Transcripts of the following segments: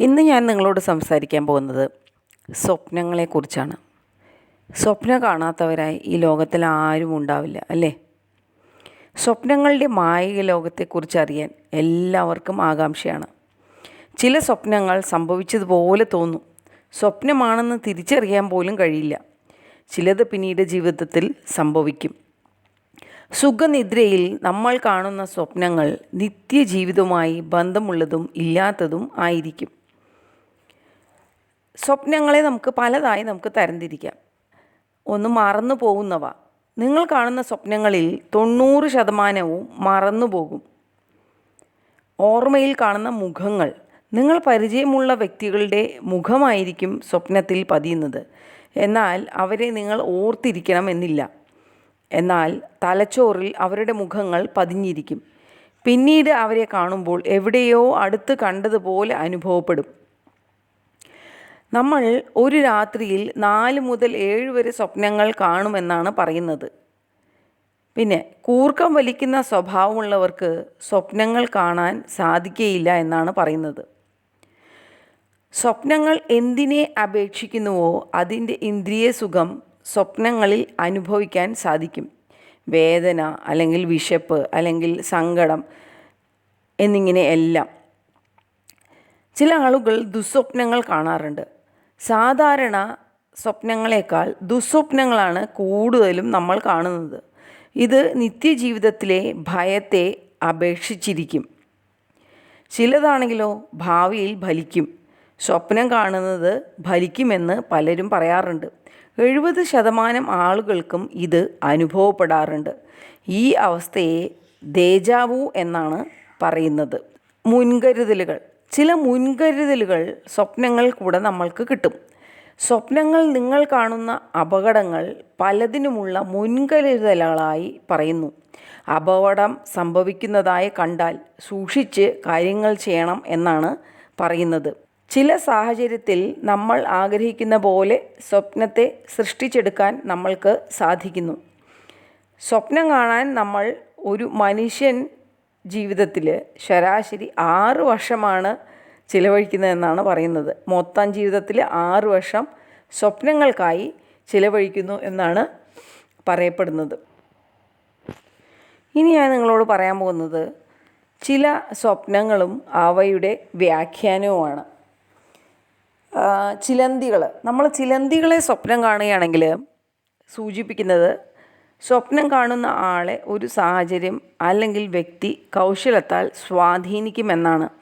ഇന്ന് ഞാൻ നിങ്ങളോട് സംസാരിക്കാൻ പോകുന്നത് സ്വപ്നങ്ങളെക്കുറിച്ചാണ്. സ്വപ്നം കാണാത്തവരായി ഈ ലോകത്തിൽ ആരും ഉണ്ടാവില്ല അല്ലേ? സ്വപ്നങ്ങളുടെ മായിക ലോകത്തെക്കുറിച്ച് അറിയാൻ എല്ലാവർക്കും ആകാംക്ഷയാണ്. ചില സ്വപ്നങ്ങൾ സംഭവിച്ചതുപോലെ തോന്നും. സ്വപ്നമാണെന്ന് തിരിച്ചറിയാൻ പോലും കഴിയില്ല. ചിലത് പിന്നീട് ജീവിതത്തിൽ സംഭവിക്കും. സുഖനിദ്രയിൽ നമ്മൾ കാണുന്ന സ്വപ്നങ്ങൾ നിത്യജീവിതവുമായി ബന്ധമുള്ളതും ഇല്ലാത്തതും ആയിരിക്കും. സ്വപ്നങ്ങളെ നമുക്ക് പലതായി നമുക്ക് തരംതിരിക്കാം. ഒന്ന് മറന്നു പോകുന്നവ. നിങ്ങൾ കാണുന്ന സ്വപ്നങ്ങളിൽ തൊണ്ണൂറ് ശതമാനവും മറന്നു പോകും. ഓർമ്മയിൽ കാണുന്ന മുഖങ്ങൾ. നിങ്ങൾ പരിചയമുള്ള വ്യക്തികളുടെ മുഖമായിരിക്കും സ്വപ്നത്തിൽ പതിയുന്നത്. എന്നാൽ അവരെ നിങ്ങൾ ഓർത്തിരിക്കണമെന്നില്ല എന്നാൽ തലച്ചോറിൽ അവരുടെ മുഖങ്ങൾ പതിഞ്ഞിരിക്കും. പിന്നീട് അവരെ കാണുമ്പോൾ എവിടെയോ അടുത്ത് കണ്ടതുപോലെ അനുഭവപ്പെടും. നമ്മൾ ഒരു രാത്രിയിൽ നാല് മുതൽ ഏഴ് വരെ സ്വപ്നങ്ങൾ കാണുമെന്നാണ് പറയുന്നത്. പിന്നെ കൂർക്കം വലിക്കുന്ന സ്വഭാവമുള്ളവർക്ക് സ്വപ്നങ്ങൾ കാണാൻ സാധിക്കുകയില്ല എന്നാണ് പറയുന്നത്. സ്വപ്നങ്ങൾ എന്തിനെ അപേക്ഷിക്കുന്നുവോ അതിന്റെ ഇന്ദ്രിയ സുഖം സ്വപ്നങ്ങളിൽ അനുഭവിക്കാൻ സാധിക്കും. വേദന അല്ലെങ്കിൽ വിശപ്പ് അല്ലെങ്കിൽ സങ്കടം എന്നിങ്ങനെ എല്ലാം. ചില ആളുകൾ ദുസ്വപ്നങ്ങൾ കാണാറുണ്ട്. സാധാരണ സ്വപ്നങ്ങളേക്കാൾ ദുസ്വപ്നങ്ങളാണ് കൂടുതലും നമ്മൾ കാണുന്നത്. ഇത് നിത്യജീവിതത്തിലെ ഭയത്തെ അപേക്ഷിച്ചിരിക്കും. ചിലതാണെങ്കിലോ ഭാവിയിൽ ഫലിക്കും. സ്വപ്നം കാണുന്നത് ഫലിക്കുമെന്ന് പലരും പറയാറുണ്ട്. എഴുപത് ശതമാനം ആളുകൾക്കും ഇത് അനുഭവപ്പെടാറുണ്ട്. ഈ അവസ്ഥയെ ദേജാവു എന്നാണ് പറയുന്നത്. മുൻകരുതലുകൾ. ചില മുൻകരുതലുകൾ സ്വപ്നങ്ങൾ കൂടെ നമ്മൾക്ക് കിട്ടും. സ്വപ്നങ്ങൾ നിങ്ങൾ കാണുന്ന അപകടങ്ങൾ പലതിനുമുള്ള മുൻകരുതലുകളായി പറയുന്നു. അപകടം സംഭവിക്കുന്നതായി കണ്ടാൽ സൂക്ഷിച്ച് കാര്യങ്ങൾ ചെയ്യണം എന്നാണ് പറയുന്നത്. ചില സാഹചര്യത്തിൽ നമ്മൾ ആഗ്രഹിക്കുന്ന പോലെ സ്വപ്നത്തെ സൃഷ്ടിച്ചെടുക്കാൻ നമ്മൾക്ക് സാധിക്കുന്നു. സ്വപ്നം കാണാൻ നമ്മൾ ഒരു മനുഷ്യൻ ജീവിതത്തിൽ ശരാശരി ആറ് വർഷമാണ് ചിലവഴിക്കുന്നതെന്നാണ് പറയുന്നത്. മൊത്തം ജീവിതത്തിൽ ആറ് വർഷം സ്വപ്നങ്ങൾക്കായി ചിലവഴിക്കുന്നു എന്നാണ് പറയപ്പെടുന്നത്. ഇനി ഞാൻ നിങ്ങളോട് പറയാൻ പോകുന്നത് ചില സ്വപ്നങ്ങളും അവയുടെ വ്യാഖ്യാനവുമാണ്. ചിലന്തികൾ നമ്മൾ ചിലന്തികളെ സ്വപ്നം കാണുകയാണെങ്കിൽ സൂചിപ്പിക്കുന്നത് സ്വപ്നം കാണുന്ന ആളെ ഒരു സാഹചര്യം അല്ലെങ്കിൽ വ്യക്തി കൗശലത്താൽ സ്വാധീനിക്കുമെന്നാണ്.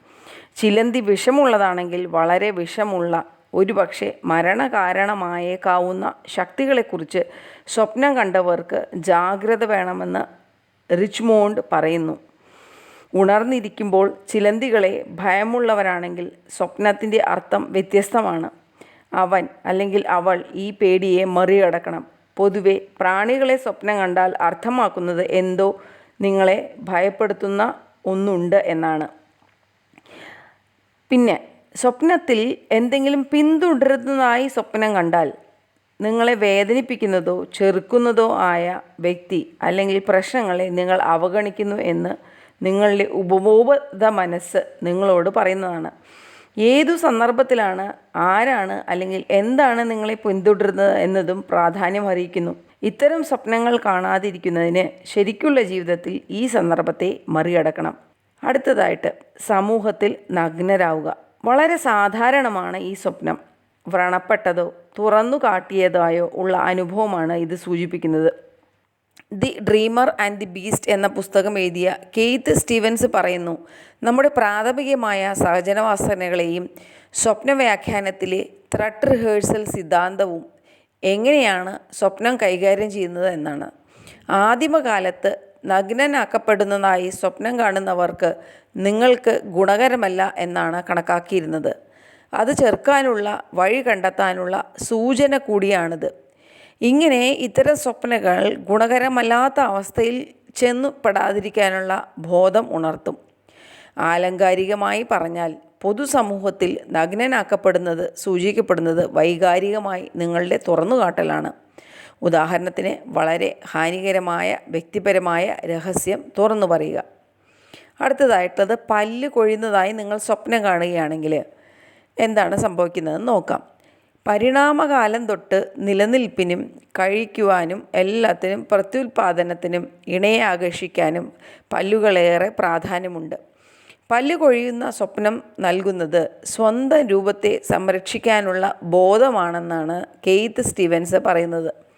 ചിലന്തി വിഷമുള്ളതാണെങ്കിൽ വളരെ വിഷമുള്ള ഒരുപക്ഷെ മരണകാരണമായേക്കാവുന്ന ശക്തികളെക്കുറിച്ച് സ്വപ്നം കണ്ടവർക്ക് ജാഗ്രത വേണമെന്ന് റിച്ച്മോണ്ട് പറയുന്നു. ഉണർന്നിരിക്കുമ്പോൾ ചിലന്തികളെ ഭയമുള്ളവരാണെങ്കിൽ സ്വപ്നത്തിന്റെ അർത്ഥം വ്യത്യസ്തമാണ്. അവൻ അല്ലെങ്കിൽ അവൾ ഈ പേടിയെ മറികടക്കണം. പൊതുവെ പ്രാണികളെ സ്വപ്നം കണ്ടാൽ അർത്ഥമാക്കുന്നത് എന്തോ നിങ്ങളെ ഭയപ്പെടുത്തുന്ന ഒന്നുണ്ട് എന്നാണ്. പിന്നെ സ്വപ്നത്തിൽ എന്തെങ്കിലും പിന്തുടരുന്നതായി സ്വപ്നം കണ്ടാൽ നിങ്ങളെ വേദനിപ്പിക്കുന്നതോ ചെറുക്കുന്നതോ ആയ വ്യക്തി അല്ലെങ്കിൽ പ്രശ്നങ്ങളെ നിങ്ങൾ അവഗണിക്കുന്നു എന്ന് നിങ്ങളുടെ ഉപബോധ മനസ്സ് നിങ്ങളോട് പറയുന്നതാണ്. ഏതു സന്ദർഭത്തിലാണ് ആരാണ് അല്ലെങ്കിൽ എന്താണ് നിങ്ങളെ പിന്തുടരുന്നത് എന്നതും പ്രാധാന്യം അറിയിക്കുന്നു. ഇത്തരം സ്വപ്നങ്ങൾ കാണാതിരിക്കുന്നതിന് ശരിക്കുള്ള ജീവിതത്തിൽ ഈ സന്ദർഭത്തെ മറികടക്കണം. അടുത്തതായിട്ട് സമൂഹത്തിൽ നഗ്നരാവുക. വളരെ സാധാരണമാണ് ഈ സ്വപ്നം. വ്രണപ്പെട്ടതോ തുറന്നു കാട്ടിയതായോ ഉള്ള അനുഭവമാണ് ഇത് സൂചിപ്പിക്കുന്നത്. The dreamer and the beast എന്ന പുസ്തകം എഴുതിയ കെയ്ത്ത് സ്റ്റീവൻസ് പറയുന്നു നമ്മുടെ പ്രാഥമികമായ സഹജനവാസനകളെയും സ്വപ്നവ്യാഖ്യാനത്തിലെ ത്രട്ട് റിഹേഴ്സൽ സിദ്ധാന്തവും എങ്ങനെയാണ് സ്വപ്നം കൈകാര്യം ചെയ്യുന്നത് എന്നാണ്. ആദിമകാലത്ത് നഗ്നനാക്കപ്പെടുന്നതായി സ്വപ്നം കാണുന്നവർക്ക് നിങ്ങൾക്ക് ഗുണകരമല്ല എന്നാണ് കണക്കാക്കിയിരുന്നത്. അത് ചെറുക്കാനുള്ള വഴി കണ്ടെത്താനുള്ള സൂചന കൂടിയാണിത്. ഇങ്ങനെ ഇത്തരം സ്വപ്നങ്ങൾ ഗുണകരമല്ലാത്ത അവസ്ഥയിൽ ചെന്നുപെടാതിരിക്കാനുള്ള ബോധം ഉണർത്തും. ആലങ്കാരികമായി പറഞ്ഞാൽ പൊതുസമൂഹത്തിൽ നഗ്നനാക്കപ്പെടുന്നത് സൂചിക്കപ്പെടുന്നത് വൈകാരികമായി നിങ്ങളുടെ തുറന്നുകാട്ടലാണ്. ഉദാഹരണത്തിന് വളരെ ഹാനികരമായ വ്യക്തിപരമായ രഹസ്യം തുറന്നു പറയുക. അടുത്തതായിട്ടത് പല്ല് കൊഴിയുന്നതായി നിങ്ങൾ സ്വപ്നം കാണുകയാണെങ്കിൽ എന്താണ് സംഭവിക്കുന്നതെന്ന് നോക്കാം. പരിണാമകാലം തൊട്ട് നിലനിൽപ്പിനും കഴിക്കുവാനും എല്ലാത്തിനും പ്രത്യുൽപാദനത്തിനും ഇണയെ ആകർഷിക്കാനും പല്ലുകളേറെ പ്രാധാന്യമുണ്ട്. പല്ല് കൊഴിയുന്ന സ്വപ്നം നൽകുന്നത് സ്വന്തം രൂപത്തെ സംരക്ഷിക്കാനുള്ള ബോധമാണെന്നാണ് കെയ്ത്ത് സ്റ്റീവൻസ് പറയുന്നത്.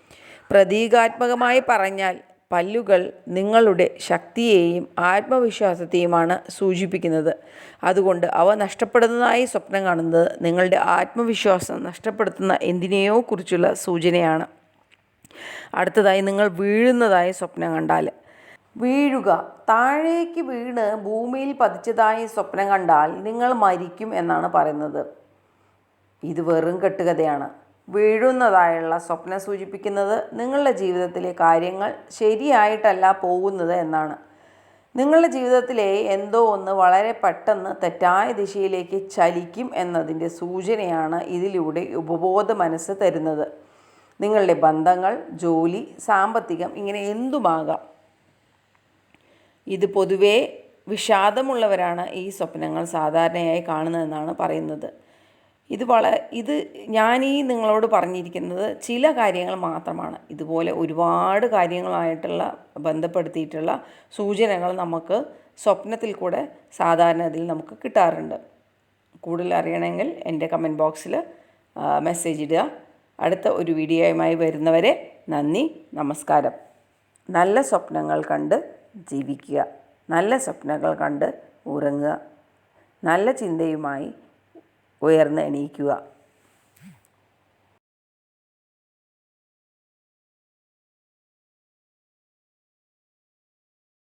പ്രതീകാത്മകമായി പറഞ്ഞാൽ പല്ലുകൾ നിങ്ങളുടെ ശക്തിയെയും ആത്മവിശ്വാസത്തെയുമാണ് സൂചിപ്പിക്കുന്നത്. അതുകൊണ്ട് അവ നഷ്ടപ്പെടുന്നതായി സ്വപ്നം കാണുന്നത് നിങ്ങളുടെ ആത്മവിശ്വാസം നഷ്ടപ്പെടുത്തുന്ന എന്തിനെയോ കുറിച്ചുള്ള സൂചനയാണ്. അടുത്തതായി നിങ്ങൾ വീഴുന്നതായി സ്വപ്നം കണ്ടാൽ. വീഴുക. താഴേക്ക് വീണ് ഭൂമിയിൽ പതിച്ചതായി സ്വപ്നം കണ്ടാൽ നിങ്ങൾ മരിക്കും എന്നാണ് പറയുന്നത്. ഇത് വെറും കെട്ടുകഥയാണ്. വീഴുന്നതായുള്ള സ്വപ്നം സൂചിപ്പിക്കുന്നത് നിങ്ങളുടെ ജീവിതത്തിലെ കാര്യങ്ങൾ ശരിയായിട്ടല്ല പോകുന്നത് എന്നാണ്. നിങ്ങളുടെ ജീവിതത്തിലെ എന്തോ ഒന്ന് വളരെ പെട്ടെന്ന് തെറ്റായ ദിശയിലേക്ക് ചലിക്കും എന്നതിന്റെ സൂചനയാണ് ഇതിലൂടെ ഉപബോധ മനസ്സ് തരുന്നത്. നിങ്ങളുടെ ബന്ധങ്ങൾ ജോലി സാമ്പത്തികം ഇങ്ങനെ എന്തുമാകാം? ഇത് പൊതുവേ വിഷാദമുള്ളവരാണ് ഈ സ്വപ്നങ്ങൾ സാധാരണയായി കാണുന്നതെന്നാണ് പറയുന്നത്. ഇത് വള ഇത് ഈ നിങ്ങളോട് പറഞ്ഞിരിക്കുന്നത് ചില കാര്യങ്ങൾ മാത്രമാണ്. ഇതുപോലെ ഒരുപാട് കാര്യങ്ങളായിട്ടുള്ള ബന്ധപ്പെടുത്തിയിട്ടുള്ള സൂചനകൾ നമുക്ക് സ്വപ്നത്തിൽ കൂടെ സാധാരണ ഇതിൽ നമുക്ക് കിട്ടാറുണ്ട്. കൂടുതൽ അറിയണമെങ്കിൽ എന്റെ കമന്റ് ബോക്സിൽ മെസ്സേജ് ഇടുക. അടുത്ത ഒരു വീഡിയോയുമായി വരുന്നവരെ നന്ദി നമസ്കാരം. നല്ല സ്വപ്നങ്ങൾ കണ്ട് ജീവിക്കുക. നല്ല സ്വപ്നങ്ങൾ കണ്ട് ഉറങ്ങുക. നല്ല ചിന്തയുമായി ഉയർന്ന് എണീക്കുക.